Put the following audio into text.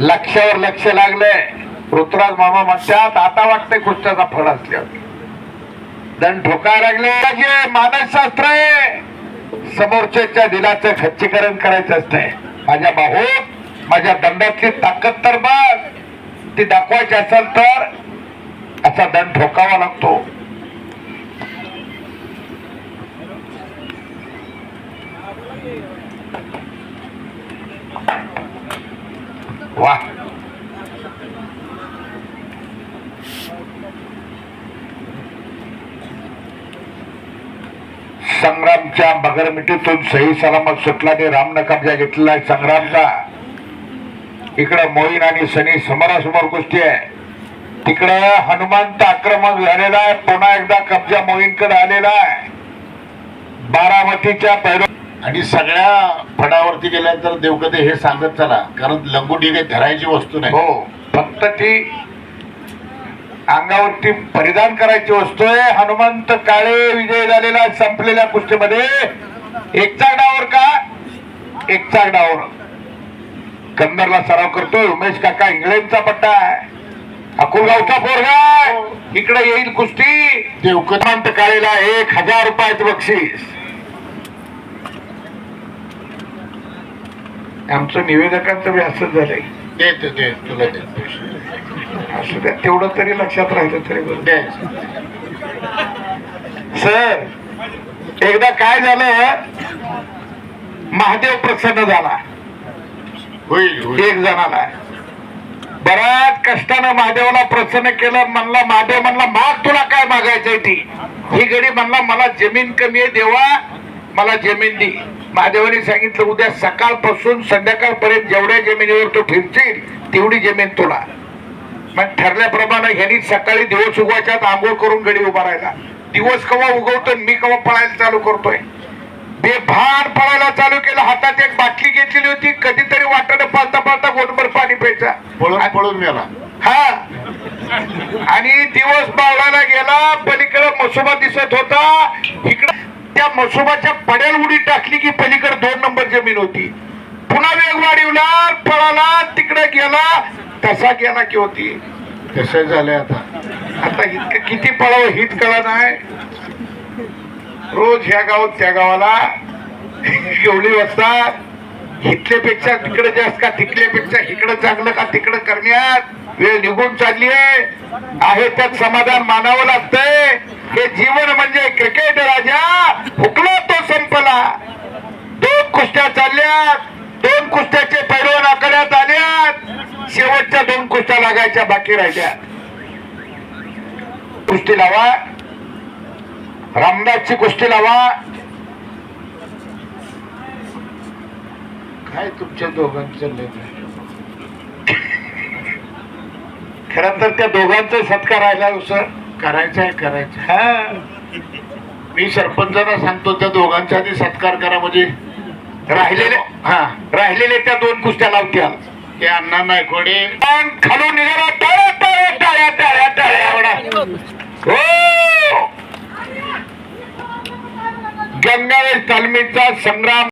लक्षावर लक्ष लागलंय. ऋतुराज मामा म्हणतात आता वाटतंय कृष्णाचा फळ असल्यावर. दंड ठोकायला लागले. मानसशास्त्र आहे. समोरच्याच्या दिलाचं खच्चीकरण करायचं असतंय माझ्या बाहू माझ्या दंडातली ताकद तर बघ. ती दाखवायची असेल तर असा दंड ठोकावा लागतो. वा संग्रामच्या बगरमिटीतून सही सलामत सुटला आणि रामनं कब्जा घेतलेला आहे संग्रामचा. इकडं मोहीन आणि सनी समोरासमोर गोष्टी आहे. तिकडं हनुमंत आक्रमक झालेला आहे. पुन्हा एकदा कब्जा मोहीनकडे आलेला आहे. बारामतीच्या पैर आणि सगळ्या फडावरती गेल्यानंतर देवकते हे सांगत चला कारण लंगोटी काही धरायची वस्तू नाही. हो. फक्त ती अंगावरती परिधान करायची वस्तू आहे. हनुमंत काळे विजय झालेला संपलेल्या कुस्तीमध्ये. एक डावर का? एक डावर कंदरला सराव करतोय. उमेश काका इंग्लंडचा पट्टा आहे. अकुलगावचा पोरगा इकडे येईल कुस्ती. देवकत हनुमंत काळेला एक हजार रुपयाचं बक्षीस. आमचं निवेदकांचं बी असंच झालंय. दे दे दे तुला असू द्या. तेवढं तरी लक्षात राहिलं तरी बरं. सर एकदा काय झालं? महादेव प्रसन्न झाला. होईल होईल. एक जणाला. बऱ्याच कष्टानं महादेवाला प्रसन्न केलं. म्हणला महादेव म्हणला माग तुला काय मागायचंय ती? ही गडी म्हणला मला जमीन कमी आहे देवा. मला जमीन दे. महादेवाने सांगितलं उद्या सकाळपासून संध्याकाळपर्यंत जेवढ्या जमिनीवर तू फिरशील तेवढी जमीन तुला. मग ठरल्याप्रमाणे ह्यांनी सकाळी दिवस उगवायच्या आंघोळ करून गडी उभा राहिला दिवस कवा उगवतो मी कवा पळायला चालू करतोय. बेभान पळायला चालू केलं हातात एक बाटली घेतलेली होती कधीतरी वाटणं पालता पालता गोटभर पाणी प्यायचा. पळून पळून मेला हा. आणि दिवस बावळायला गेला पलीकडे मसोबा दिसत होता इकडे त्या मसोबाच्या पड्याल उडी टाकली की पलीकडे दोन नंबर जमीन होती. पुन्हा वेग वाढवला पळाला तिकडे गेला तसा गेला की होती. कसं झालंय आता. आता इतकं किती पळावं हित कळा नाही रोज ह्या गावात त्या गावाला एवढी वाजतात इथल्यापेक्षा तिकडे जास्त का तिकल्यापेक्षा इकडे चांगलं का तिकडे करण्यात वेळ निघून चालली आहे. आहे त्यात समाधान मानावं लागतंय. हे जीवन म्हणजे क्रिकेट राजा हुकला तो संपला दोन कुस्त्या चालल्यात दोन कुस्त्याचे पैलवान आकड्यात आल्यात शेवटच्या दोन कुस्त्या लागायच्या बाकी राहिल्या. कुस्ती लावा. रामदासची कुस्ती लावा. काय तुमच्या दोघांचं खरं तर त्या दोघांचा सत्कार राहिला हो सर. करायचं आहे करायचं. हा. मी सरपंचांना सांगतो त्या दोघांचा आधी सत्कार करा म्हणजे राहिलेले हा. राहिलेले त्या दोन कुस्त्या लावत्या ते अण्णा नायकोडे पण खालून निघाला टाळ्या टाळ्या टाळ्या टाळ्या टाळ्या हो! गंगावेश तालमीचा संग्राम